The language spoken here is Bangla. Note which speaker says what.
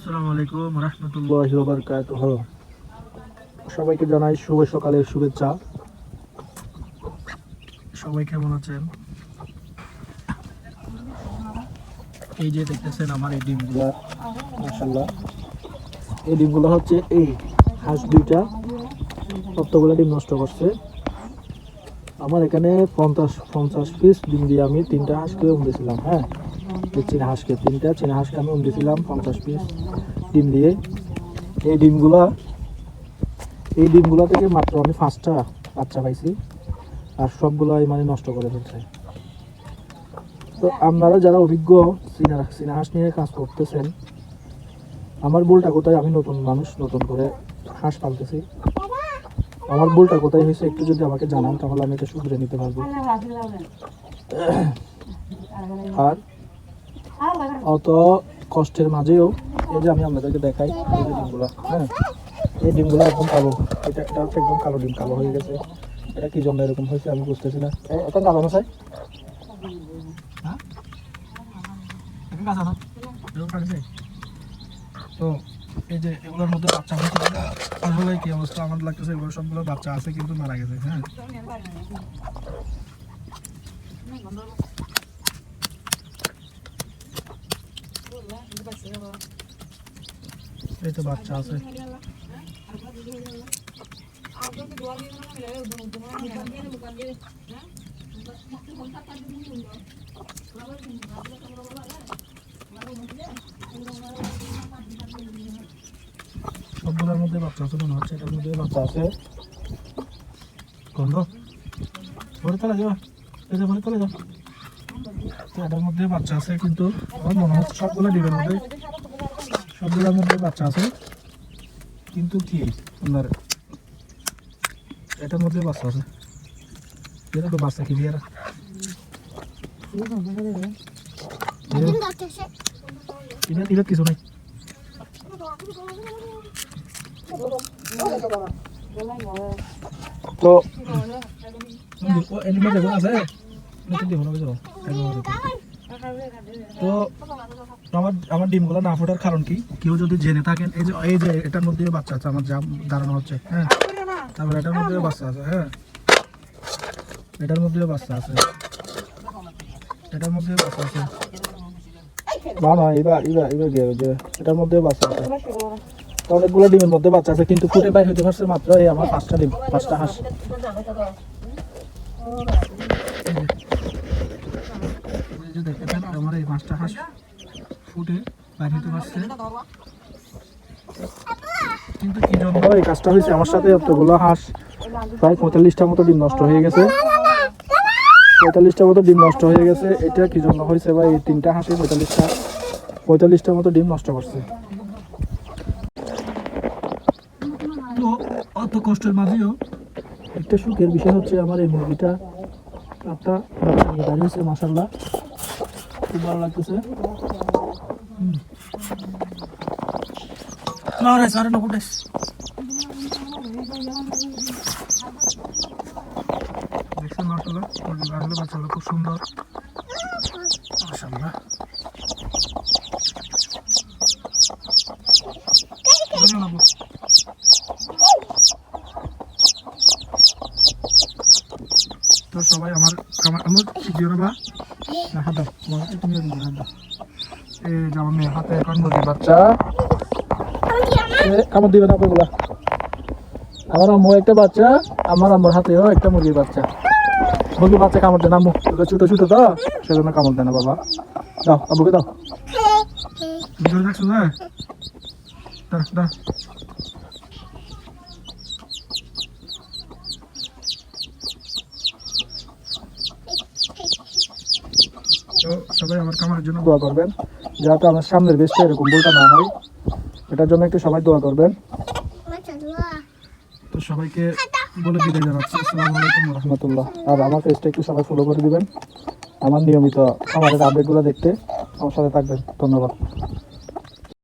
Speaker 1: আসসালামু আলাইকুম রহমতুল্লাহি ওয়া সবাইকে জানাই শুভ সকালের শুভেচ্ছা। সবাই কেমন আছেন? এই যে দেখতেছেন আমার এই ডিমগুলো। মাশাআল্লাহ। এই ডিমগুলো হচ্ছে এই হাঁস দুইটা। সবগুলো ডিম নষ্ট করছে। আমার এখানে পঞ্চাশ পঞ্চাশ পিস ডিম দিয়ে আমি তিনটা হাঁসকে উম দিয়েছিলাম হ্যাঁ? চীনা হাঁসকে তিনটা চীনা হাঁসকে আমি উম দিয়েছিলাম পঞ্চাশ পিস ডিম দিয়ে। এই ডিমগুলা এই ডিমগুলা থেকে মাত্র আমি পাঁচটা বাচ্চা পাইছি। আর সবগুলাই মানে নষ্ট করে ফেলছে। তো আপনারা যারা অভিজ্ঞ চীনা চীনা হাঁস নিয়ে কাজ করতেছেন আমার ভুলটা কোথায়? আমি নতুন মানুষ নতুন করে হাঁস পালতেছি। আমার ভুলটা কোথায় হয়েছে একটু যদি আমাকে জানান তাহলে আমি এটা শুধরে নিতে পারব। আর অত কষ্টের মাঝেও এই যে আমি আপনাদেরকে দেখাই, এই যে ডিমগুলো হ্যাঁ এই ডিমগুলো একদম কালো। এটা হচ্ছে একদম কালো ডিম, কালো হয়ে গেছে। এটা কি জন্য এরকম হয়েছে আমি বুঝতেছি না। এটা কালো না হ্যাঁ? তো এই যে এগুলোর মধ্যে বাচ্চা হয়েছে আসলে কি অবস্থা? আমার লাগতেছে এগুলো সবগুলো বাচ্চা আছে কিন্তু মারা গেছে হ্যাঁ? এই তো বাচ্চা আছে। সবগুলোর মধ্যে বাচ্চা আছে মনে হচ্ছে, এটার মধ্যে বাচ্চা আছে। গন্ধ? ভরে তোলা যাও এই যে ভরে তোলা যাও তো এটার মধ্যে বাচ্চা আছে, কিন্তু আমার মনে হচ্ছে সবগুলো ডিমের মধ্যে। সবগুলোর মধ্যে বাচ্চা আছে। কিন্তু কি আপনার, এটার মধ্যে বাচ্চা আছে। এরা তো বাচ্চা কি এরা? কিছু নাই। তো, ও দেখো, আছে? দিব না তো আমার আমার ডিমগুলো না ফোটার কারণ কি? কেউ যদি জেনে থাকেন, এই যে এই যে এটার বাচ্চা আছে, আমার যা দাঁড়ানো হচ্ছে হ্যাঁ? এটার বাচ্চা আছে হ্যাঁ? এটার বাচ্চা আছে, এটার বাচ্চা আছে। না না এবার এবার এবার এটার বাচ্চা আছে। অনেকগুলো ডিমের মধ্যে বাচ্চা আছে, কিন্তু ফুটে বাইর হতে পারছে মাত্র এই আমার পাঁচটা ডিম, পাঁচটা হাঁস। যে দেখেন আমার এই পাঁচটা হাঁস ফুটে বাইর হতে পারছে কিন্তু কি জন্য এই কাজটা হয়েছে আমার সাথে এতগুলো হাঁস, প্রায় পঁয়তাল্লিশটার মতো ডিম নষ্ট হয়ে গেছে। পঁয়তাল্লিশটার মতো ডিম নষ্ট হয়ে গেছে। এটা কি জন্য হয়েছে বা এই তিনটা হাঁসে পঁয়তাল্লিশটা, পঁয়তাল্লিশটার মতো ডিম নষ্ট করছে। অত কষ্টের মাঝেও একটা সুখের বিষয় হচ্ছে, আমার এই মুরগিটা নিয়ে দাঁড়িয়েছে মাসাল্লাহ খুব ভালো লাগতেছে। না রে সারে না ফুটেস দেখছেন খুব সুন্দর। মাসাল্লাহ তো সবাই আমার আমার আমার না বা? হাত দাও আমার একটু মেয়ে দিও হাত দাও। এই যে আমার মেয়ের হাতে এখন মুরগি বাচ্চা। কামড় দিবে না ওগুলা আমার আম্মু একটা বাচ্চা আমার আম্মুর হাতেও একটা মুরগির বাচ্চা। মুরগির বাচ্চা কামড় দেয় না আম্মু। ছোটো ছোটো তো সেজন্য কামড় দেয় না বাবা। দাও আব্বুকে দাও। ভিডিও দেখছ না দাও দাও তো সবাই আমার কামারের জন্য দোয়া করবেন যাতে আমার সামনের বেশটা এরকম বলটা না হয়। এটার জন্য একটু সবাই দোয়া করবেন। তো সবাইকে বলে বিদায় জানাচ্ছি। আসসালামু আলাইকুম রহমতুল্লাহ। আর আমার পেজটা একটু সবাই ফলো করে দিবেন। আমার নিয়মিত খামারের আপডেটগুলো দেখতে আমার সাথে থাকবেন। ধন্যবাদ।